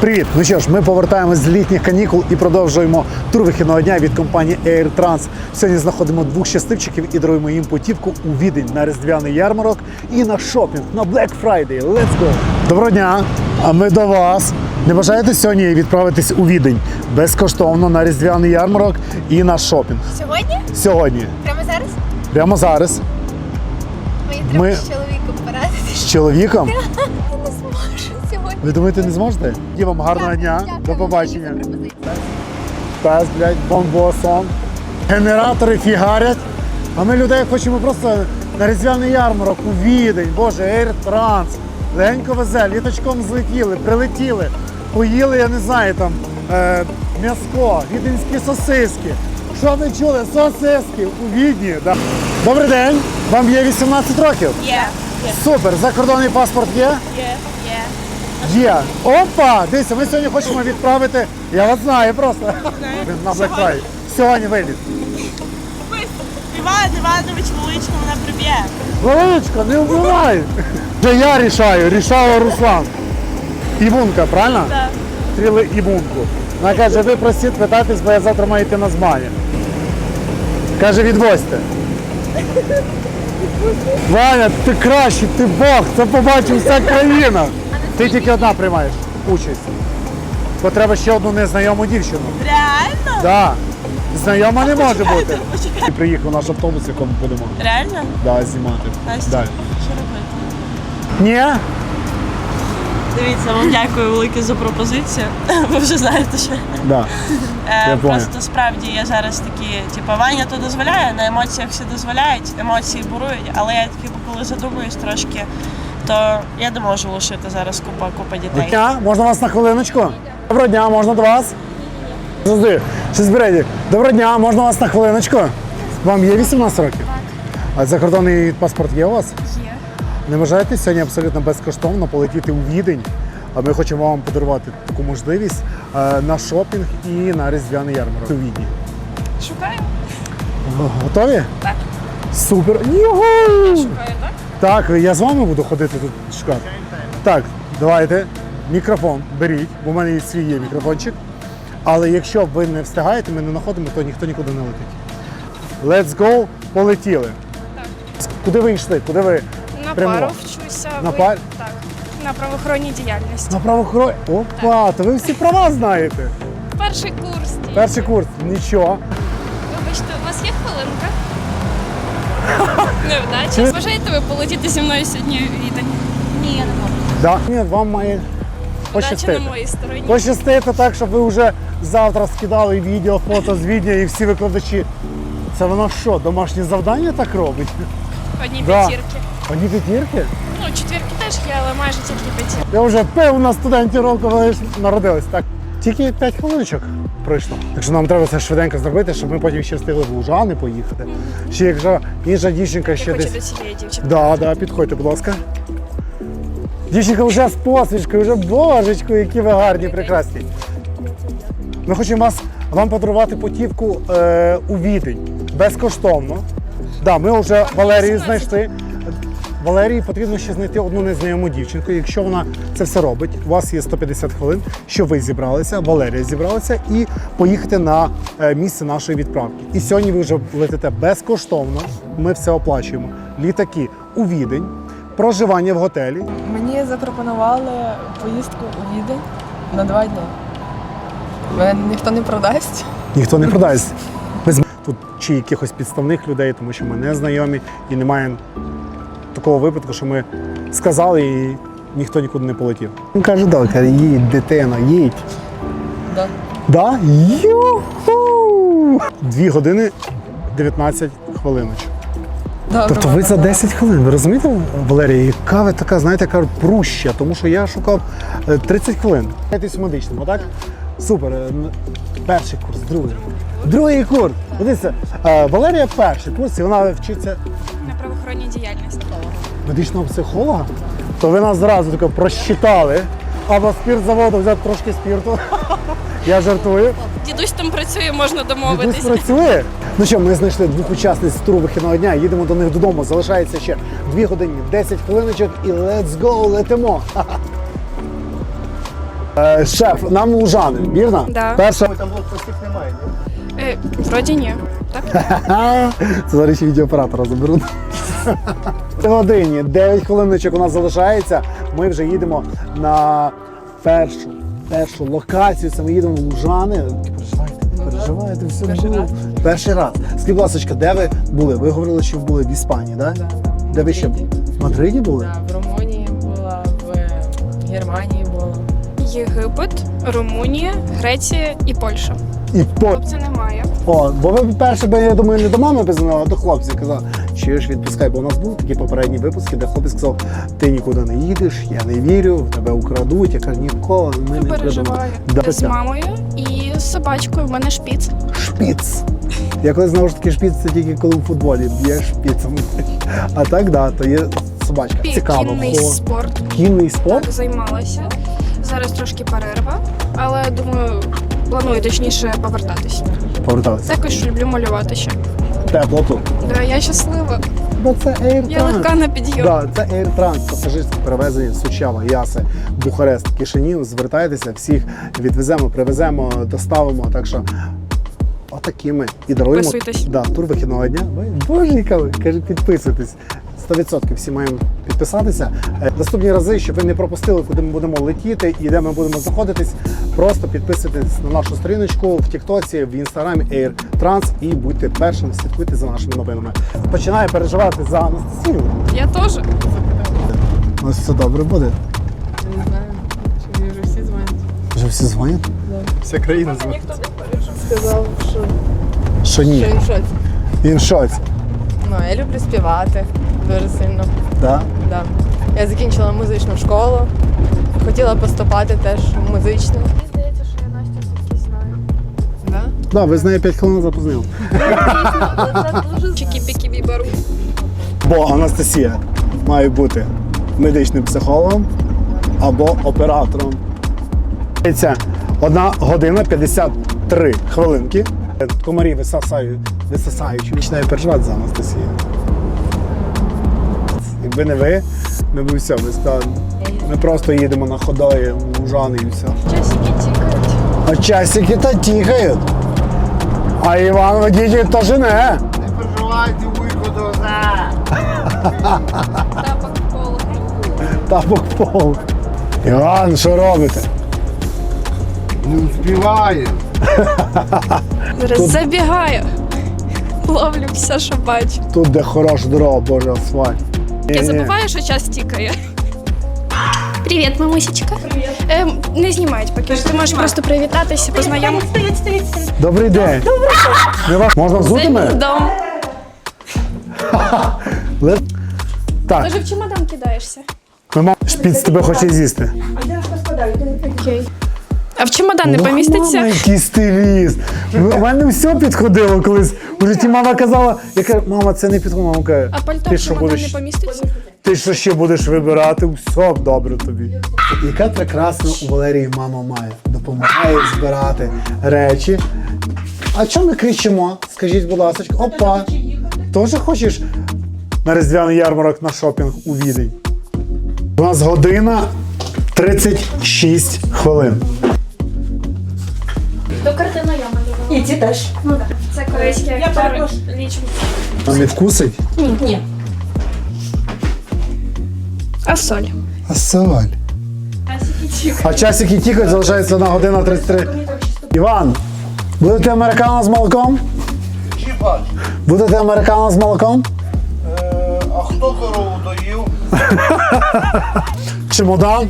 Привіт! Ну що ж, ми повертаємось з літніх канікул і продовжуємо тур вихідного дня від компанії Air Trans. Сьогодні знаходимо двох щасливчиків і даруємо їм путівку у Відень на різдвяний ярмарок і на шопінг на Black Friday. Let's go! Доброго дня! А ми до вас. Не бажаєте сьогодні відправитись у Відень безкоштовно на різдвяний ярмарок і на шопінг? Сьогодні? Сьогодні, Прямо зараз? прямо зараз, Мені треба Ми- з чоловіком порадитися. з чоловіком. Я не зможу. Ви думаєте, не зможете? І вам гарного дня. До побачення. Дякую. Пес, блядь, бомбосон. Генератори фігарять. А ми людей хочемо просто на різдвяний ярмарок у Відень. Боже, Air Trans. Легенько везе, літочком злетіли, прилетіли, поїли, я не знаю, там е, м'яско, віденські сосиски. Що ви чули? Сосиски у Відні. Да. Добрий день. Вам є 18 років? Є, є, Супер. Закордонний паспорт є? є, є. Є. Опа! Дивіться, ми сьогодні хочемо відправити. Я вас знаю просто. На Black Friday. Сьогодні виліт. Іван Іванович Величко мене приб'є. Величко, не вбивай! Це я рішаю, рішала Руслан. Ібунка, правильно? Так. Стріли ібунку. Вона каже, ви просіть питатись, бо я завтра маю йти на змагання. Каже, відвозьте. Ваня, ти кращий, ти Бог, це побачив вся країна. Ти тільки одна приймаєш участь. Бо треба ще одну незнайому дівчину. Реально? Так. Знайома не може бути. І приїхав наш автобус, в якому будемо Реально? да, знімати. Настя, Далі. що робити? Ні? Дивіться, вам дякую велике за пропозицію. Ви вже знаєте, що Да. е, Я понял. просто справді є зараз такі, типу, Ваня то дозволяє, на емоціях всі дозволяють, емоції бурують, але я таки, коли задумуюсь трошки, то я не можу лишити зараз купа купа дітей. Дня, можна вас на хвилиночку? Доброго дня, можна до вас? Завжди, щось береді. Доброго дня, можна вас на хвилиночку? Вам є 18 років? А закордонний паспорт є у вас? Є. Не бажаєте сьогодні абсолютно безкоштовно полетіти у Відень? А ми хочемо вам подарувати таку можливість е, на шопінг і на різдвяний ярмарок у Відні. Шукаю. Готові? Так. Супер. Його! Шукаю, так? Так, я з вами буду ходити тут шукати. Так, давайте. Мікрофон беріть, бо в мене свій є мікрофончик. Але якщо ви не встигаєте, ми не знаходимо, то ніхто нікуди не летить. Let's go, полетіли. Куди ви йшли? Куди ви? На Прямо. пару вчуся. На ви- пар- Так. На правоохоронній діяльності. На правоохороні. Опа, то ви всі права знаєте. Перший курс. Перший курс, нічого. Невдача. Бажаєте ви полетіти зі мною сьогодні у Відень? Ні, я не можу. Да? Ні, вам має Удачі пощастити. на моїй стороні. Пощастити так, щоб ви вже завтра скидали відео, фото з Відня і всі викладачі. Це воно що, домашнє завдання так робить? Одні Да. п'ятірки. Одні п'ятірки? Ну, четвірки теж є, але майже тільки п'ятірки. Я вже пив на студенті року, ви ж народились. Так. Тільки 5 хвилиночок пройшло. Так що нам треба це швиденько зробити, щоб ми потім ще встигли в Лужани поїхати. Ще якщо інша дівчинка ще десь. до цієї дівчинки. Да, да, підходьте, будь ласка. Дівчинка вже з посвічкою, вже божечко, які ви гарні, прекрасні. Ми хочемо вас, вам подарувати путівку е, у Відень безкоштовно. Да, ми вже Валерію знайшли. Валерії потрібно ще знайти одну незнайому дівчинку. Якщо вона це все робить, у вас є 150 хвилин, що ви зібралися, Валерія зібралася, і поїхати на е, місце нашої відправки. І сьогодні ви вже летите безкоштовно. Ми все оплачуємо. Літаки у Відень, проживання в готелі. Мені запропонували поїздку у Відень на два дні. Мене ніхто не продасть. Ніхто не продасть. Тут чи якихось підставних людей, тому що ми не знайомі і немає такого випадку, що ми сказали і ніхто нікуди не полетів. Він каже, да, каже, їдь, дитина, їдь. Да. Да? Юху! Дві години 19 хвилиночок. Да, Тобто ви за 10 хвилин, ви розумієте, Валерія, яка ви така, знаєте, яка пруща, тому що я шукав е, 30 хвилин. Якийсь медичному, так? Супер. Е, Перший курс, другий. Другий курс. Дивіться, е, Валерія перший курс, і вона вчиться Правоохоронній діяльності. медичного психолога. То ви нас зразу тако просчитали. Або спіртзаводу взяти трошки спірту. Я жартую. Дідусь там працює, можна Дідусь працює. Ну що, ми знайшли двох учасниць туру вихідного дня. Їдемо до них додому. Залишається ще 2 години, 10 хвилиночок і let's go, летимо. Е, шеф, нам лужани, вірно? Да. Перша. Е, вроді ні. Так? Це зараз ще відеооператора заберуть. Три годині, 9 хвилиночок у нас залишається. Ми вже їдемо на першу, першу локацію. Це ми їдемо в Лужани. Переживайте, не переживайте, все Перший було. раз. Перший раз. Скажіть, будь ласка, де ви були? Ви говорили, що були в Іспанії, так? Да. Де ви ще? Мадриді. В Мадриді були? Да, в Румунії була, в Германії була. Єгипет, Румунія, Греція і Польща. І по Хлопця немає. О, бо ви перше, би, я думаю, не до мами позвонили, а до хлопців казав, що ж відпускай, бо у нас були такі попередні випуски, де хлопець сказав, ти нікуди не їдеш, я не вірю, в тебе украдуть. Я кажу, ніколи ми не. Переживаю. Да. З мамою і з собачкою. У мене шпіц. Шпіц. Я коли знову ж таки шпіц, це тільки коли в футболі б'є шпіцем. А так, да, то є собачка. Цікаво. Кінний О, спорт. Кінний спорт? Так, займалася. Зараз трошки перерва, але думаю, планую точніше повертатись. Поверталися. Також люблю малювати ще. Тепло тут. Да, я щаслива. Бо це Air Я легка на підйом. Да, це Air Trans, пасажирське перевезення Сучава, Яси, Бухарест, Кишинів. Звертайтеся, всіх відвеземо, привеземо, доставимо. Так що отакими і даруємо. Підписуйтесь. Да, тур вихідного дня. Ви, Боже, яка ви каже, підписуйтесь. 100% всі маємо підписатися. Е, Наступні рази, щоб ви не пропустили, куди ми будемо летіти і де ми будемо знаходитись. Просто підписуйтесь на нашу сторіночку в Тіктоці, в інстаграмі Air Trans і будьте першим, слідкуйте за нашими новинами. Починаю переживати за Анастасію. Я теж. У нас все добре буде. Не знаю, чи вже всі дзвонять. Вже всі дзвонять? Да. Вся країна дзвонить. Сказав, що, Що ні? що він шоці. Він шоці. Ну, я люблю співати дуже сильно. Да? Да. Я закінчила музичну школу. Хотіла поступати теж в музичну. Мені здається, що я Настю все-таки знаю. Да? Да, ви з нею 5 хвилин запознили. Чики-піки беру. Бо Анастасія має бути медичним психологом або оператором. Це одна година 53 хвилинки. Комарі висасають, висасаючи. Починаю переживати за Анастасію. Якби не ви, ми б все, ми, ми просто їдемо на ходої, мужани і все. Часики тікають. А часики то тихають. А Іван водитель то жене. Тапок в коло. Тапок в пол. Іван, що робите? Не співає. Зараз забігаю. Ловлю все, що бачу. Тут де хороша дорога, боже, асфальт. Я забуваю, що час тікає. Привіт, мамусечка. Привіт. Ем, не знімають поки що. Ти можеш просто привітатися, познайомитися. Добрий день. Добрий день. Можна взути мене? Дом. Ли- Так, Може в чемодан кидаєшся? ми мам- шпіц тебе хоче з'їсти. Окей. А в чемодан не поміститься? Мама, який стиліст. У мене все підходило колись. У житті мама казала, я кажу, мама, це не підходить. Мама каже, А пальто ти в що чемодан будеш? не поміститься? Ти що ще будеш вибирати? Все добре тобі. Яка прекрасна у Валерії мама має. Допомагає збирати речі. А чому ми кричимо? Скажіть, будь ласка, опа. Теж хочеш на різдвяний ярмарок на шопінг у Відень? У нас година 36 хвилин. До картина я малювала. І ці теж. Ну так. Це корейські актори. Лічно. А не вкусить? А соль? А соль. А часики тікають, залишається одна година 33. Іван, будете американо з молоком? Чіпа, Будете американо з молоком? е, а хто корову доїв? Чемодан.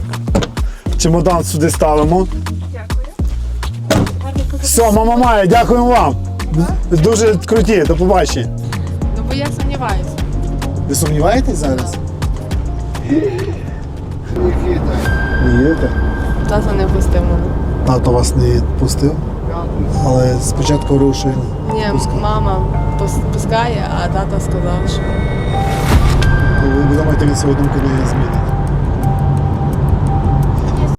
Чемодан сюди ставимо. Все, мама має, дякуємо вам. Дуже круті, до побачення. Ну, бо я сумніваюся. Ви сумніваєтесь зараз? Не їдете? Тато не пустив мене. Тато вас не пустив, але спочатку рушив. Ні, мама пускає, а тато сказав, що Ви думаєте, він свою думку не змінить?